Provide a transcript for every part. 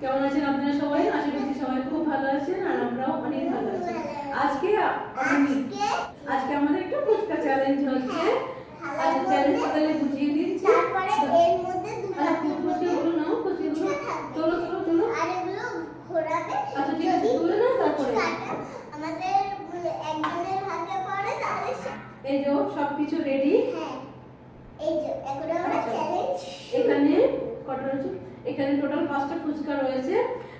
কেমন আছেন আপনারা সবাই? আশা করছি সবাই খুব ভালো আছেন আর আমরাও অনেক ভালো আছি। আজকে আজকে? আমাদের একটা ফুচকা চ্যালেঞ্জ হচ্ছে। আচ্ছা চ্যালেঞ্জ তাহলে বুঝিয়ে দিচ্ছি। তারপরে এর মধ্যে দুটো আচ্ছা ফুচকাগুলো নাও ফুচকাগুলো তোলো তোলো তোলো আর এগুলো ঘোরাবে। আচ্ছা, ঠিক আছে, তুলে নাও তারপরে। আমাদের একজনের ভাগে পড়ে তাহলে এই যে সবকিছু রেডি হ্যাঁ। এই যে এগুলো আমরা। চ্যালেঞ্জ এখানে কটা রয়েছে? এখানে টোটাল পাঁচটা ফুচকা রয়েছে,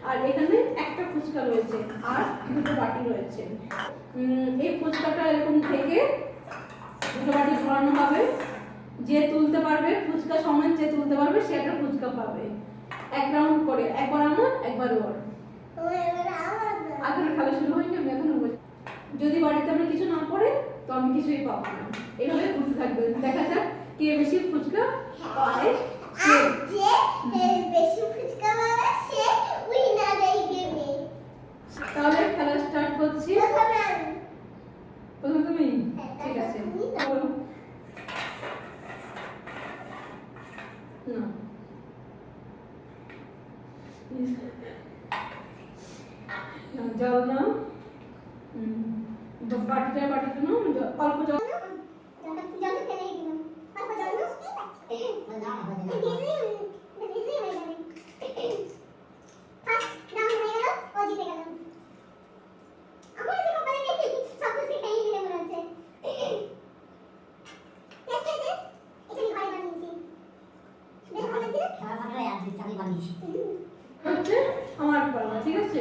আর এখানে একটা ফুচকা রয়েছে, আর দুটো বাটি রয়েছে। এই ফুচকাটা এরকম থেকে দুটো বাটি ঘোরানো হবে। যে তুলতে পারবে, ফুচকা সমান যে তুলতে পারবে, সে একটা ফুচকা পাবে। এক রাউন্ড করে, একবার আমার, একবার ওর। এখন খেলা শুরু হয়নি, আমি এখনও যদি বাড়িতে আমরা কিছু না পড়ে তো আমি কিছুই পাবো না। এইভাবে ঘুরতে থাকবে। দেখা যাক কে বেশি ফুচকা পায়। আর যে বেশি ফুচকা পাবে সে উইনার এই গেমে তাহলে খেলা স্টার্ট করছি। প্রথমে তুমি? হ্যাঁ, ঠিক আছে। না। জল বাটিটা বাটিটা অল্প জল। জলটা ফেলে দিলাম অল্প জল। আমার পালা ঠিক আছে?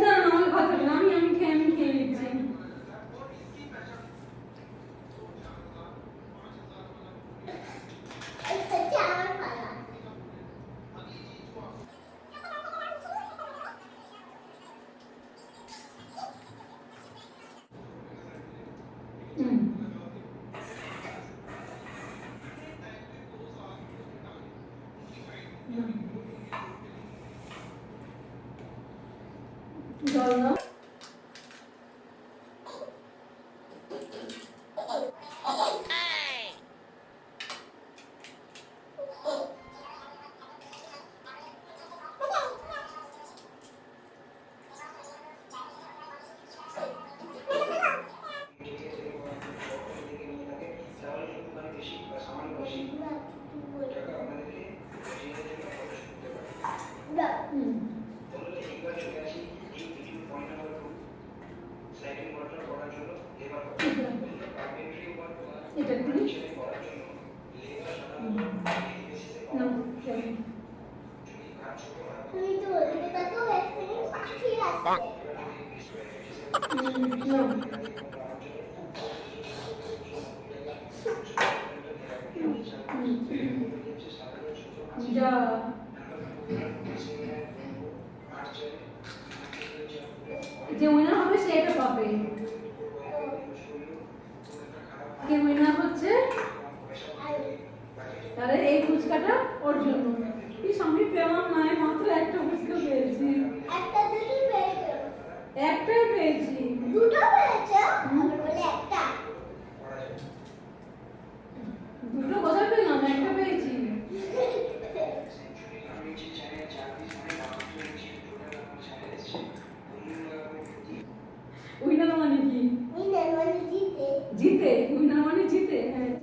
না না আমাকে কথা হবে না আমি আমি খেয়ে আমি খেয়ে নিচ্ছি এই হচ্ছে হুম এটা তুই তো ওদিকে আসছে যা যে উইনার হবে সে এটা পাবে। কে উইনার হচ্ছে তাহলে এই ফুচকাটা ওর জন্য এই সামনে আমার মায়ের মাত্র একটা ফুচকা পেয়েছি।